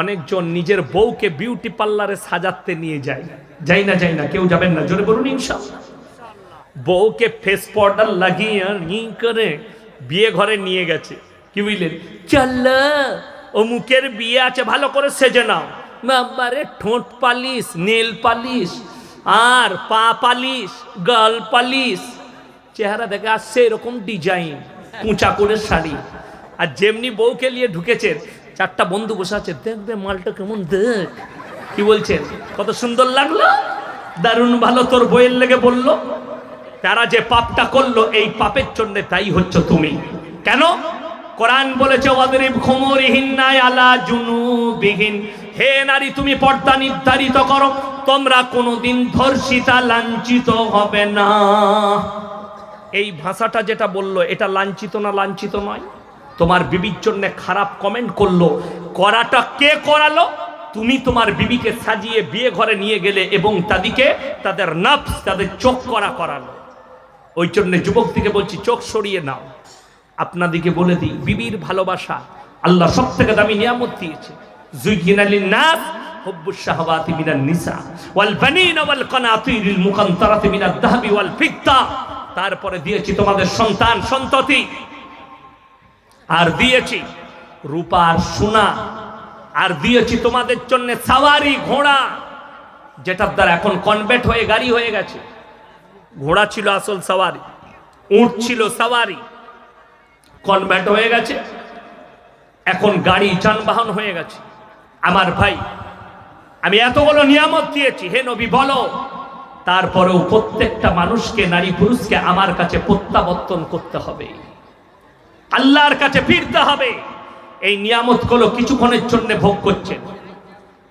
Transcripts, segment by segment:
অনেকজন নিজের বউকে বিউটি পার্লারে সাজাতে নিয়ে যায়। যাই না যাই না, কেউ যাবেন না। জোরে বলুন ইনশাল্লাহ বউকে ফেস পাউডার লাগিয়ে আর ই করে বিয়ে ঘরে নিয়ে গেছে। কি বুঝলেন? চল ও মুখের বিয়ে আছে, ভালো করে সেজে নাও। বাবারে ঠোঁট পালিশ, নেল পালিশ, আর পা পালিশ, গাল পালিশ। চেহারা দেখে আসছে এরকম ডিজাইন কুঁচা করে শাড়ি। আর যেমনি বউকে নিয়ে ঢুকেছেন চারটা বন্ধু বসে আছে দেখবে মালটা কেমন, দেখ। কি বলছেন কত সুন্দর লাগল? দারুণ ভালো তোর বইয়ের লেগে বলল। তারা যে পাপটা করল, এই পাপের জন্য তাই হচ্ছে তুমি। কেন? কোরআন বলেছে, ওয়াদরিব খুমুরিহিন নাই আলা জুনুবিহিন। হে নারী, তুমি পর্দা নির্ধারিত করো। তোমরা কোনোদিন ধর্ষিতা লাঞ্ছিত হবে না। এই ভাষাটা যেটা বলল, এটা লাঞ্ছিত না লাঞ্ছিত নয়? তোমার বিবির জন্য খারাপ কমেন্ট করল। করাটা কে করালো? তুমি তোমার বিবিকে সাজিয়ে বিয়ে ঘরে নিয়ে গেলে এবং তাদেরকে, তাদের নফস, তাদের চোখ করা করালো। ওই জন্য যুবক থেকে বলছি, চোখ সরিয়ে নাও। আপনাদিকে বলে দিই, বিবির ভালোবাসা আল্লাহ সব থেকে দামি নিয়ামত দিয়েছে। তারপরে দিয়েছি তোমাদের সন্তান সন্ততি। আর দিয়েছি রূপা আর সোনা। আর দিয়েছি তোমাদের জন্য সাওয়ারি, ঘোড়া, যেটার দ্বারা এখন কনভার্ট হয়ে গাড়ি হয়ে গেছে। ঘোড়া ছিল আসল সাওয়ারি, উঁট ছিল সাওয়ারি। কনভার্ট হয়ে গেছে। এখন গাড়ি, যানবাহন হয়ে গেছে। আমার ভাই, আমি এতগুলো নিয়ামত দিয়েছি, হে নবী বলো। তারপরেও প্রত্যেকটা মানুষকে, নারী পুরুষকে আমার কাছে প্রত্যাবর্তন করতে হবে। আল্লাহর কাছে ফিরতে হবে। এই নিয়ামতগুলো কিছুক্ষণের জন্য ভোগ করছেন।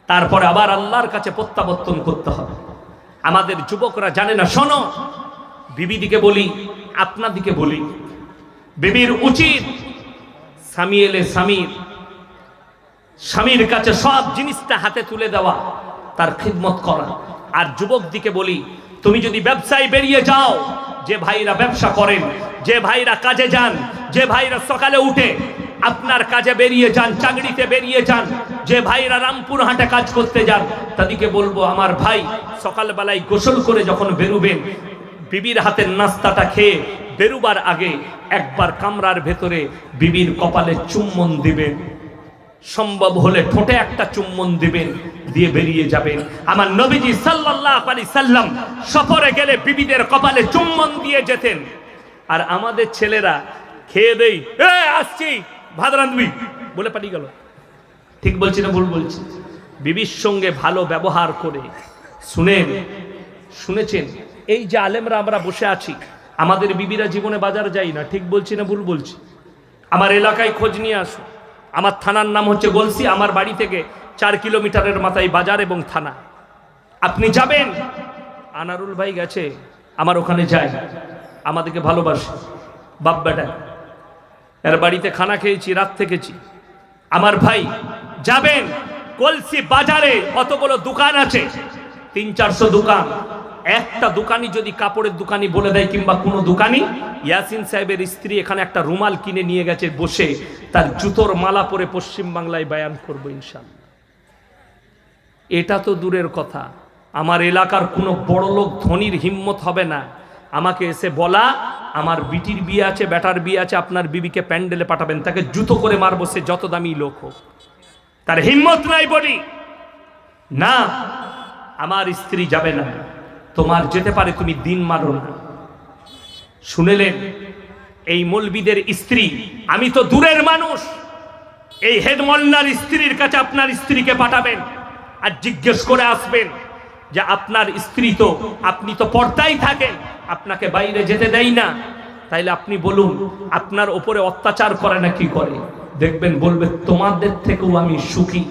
তারপরে আবার আল্লাহর কাছে প্রত্যাবর্তন করতে হবে। আমাদের যুবকরা জানে না, শোনো, বিবিদিকে বলি, আপনাদিকে বলি। বিবির উচিত স্বামী এলে স্বামীর স্বামীর কাছে সব জিনিসটা হাতে তুলে দেওয়া, তার খিদমত করা। আর যুবক দিকে বলি, তুমি যদি ব্যবসায় বেরিয়ে যাও যে ভাইরা ব্যবসা করেন, যে ভাইরা কাজে যান, যে ভাইরা সকালে উঠে আপনার কাজে বেরিয়ে যান, চাকরিতে বেরিয়ে যান, যে ভাইরা রামপুর হাটে কাজ করতে যান, তাদেরকে বলব, আমার ভাই সকালবেলায় গোসল করে যখন বেরুবেন, বিবির হাতের নাস্তাটা খেয়ে বেরুবার আগে একবার কামরার ভেতরে বিবির কপালে চুম্বন দিবেন। সম্ভব হলে ঠোঁটে একটা চুম্বন দিবেন, দিয়ে বেরিয়ে যাবেন। আমার নবীজি সাল্লাল্লাহু আলাইহি সাল্লাম সফরে গেলে বিবিদের কপালে চুম্বন দিয়ে যেতেন। আর আমাদের ছেলেরা খেয়ে দেই, এ, আসছি, ভাত রাঁধবি। বলে পাঠিয়ে গেল। ঠিক বলছি না ভুল বলছি? বিবির সঙ্গে ভালো ব্যবহার করে শুনেন, শুনেছেন? এই যে আলেমরা আমরা বসে আছি, আমাদের বিবিরা জীবনে বাজার যাই না, ঠিক বলছি না ভুল বলছি? আমার এলাকায় খোঁজ নিয়ে আসো আমার থানার নাম হচ্ছে গলসি, আমার বাড়ি থেকে চার কিলোমিটারের মাথায় বাজার এবং থানা। আপনি যাবেন? আনারুল ভাই গেছে, আমার ওখানে যায়, আমাদেরকে ভালোবাসে, বাপ বেটা। এর বাড়িতে খানা খেয়েছি, রাত থেকেছি। আমার ভাই, যাবেন? কলসি বাজারে অতগুলো দোকান আছে? তিন চারশো দোকান। একটা দোকানি যদি কাপড়ের দোকানি বলে দেয় কিংবা কোনো দোকানি, ইয়াসিন সাহেবের স্ত্রী এখানে একটা রুমাল কিনে নিয়ে গেছে, বসে তার জুতোর মালা পরে পশ্চিম বাংলায় বায়ান করব ইনশাল্লাহ এটা তো দূরের কথা। আমার এলাকার কোনো বড় লোক ধনির হিম্মত হবে না। আমাকে এসে বলা, আমার বিটির বিয়ে আছে ব্যাটার বিয়ে আছে, আপনার বিবিকে প্যান্ডেলে পাঠাবেন। তাকে জুতো করে মারবো, সে যত দামি লোক হোক। তার হিম্মত নাই বলি। না, আমার স্ত্রী যাবে না। তোমার যেতে পারে তুমি দিন মারো না। শুনেলেন এই মলবিদের স্ত্রী, আমি তো দূরের মানুষ। এই হেডমল্লার স্ত্রীর কাছে আপনার স্ত্রীকে পাঠাবেন আর জিজ্ঞেস করে আসবেন যে আপনার স্ত্রী তো, আপনি তো পর্দাই থাকেন, আপনাকে বাইরে যেতে দেয় না। তাইলে আপনি বলুন, আপনার ওপরে অত্যাচার করে না কি করে? দেখবেন বলবে, তোমাদের থেকেও আমি সুখী।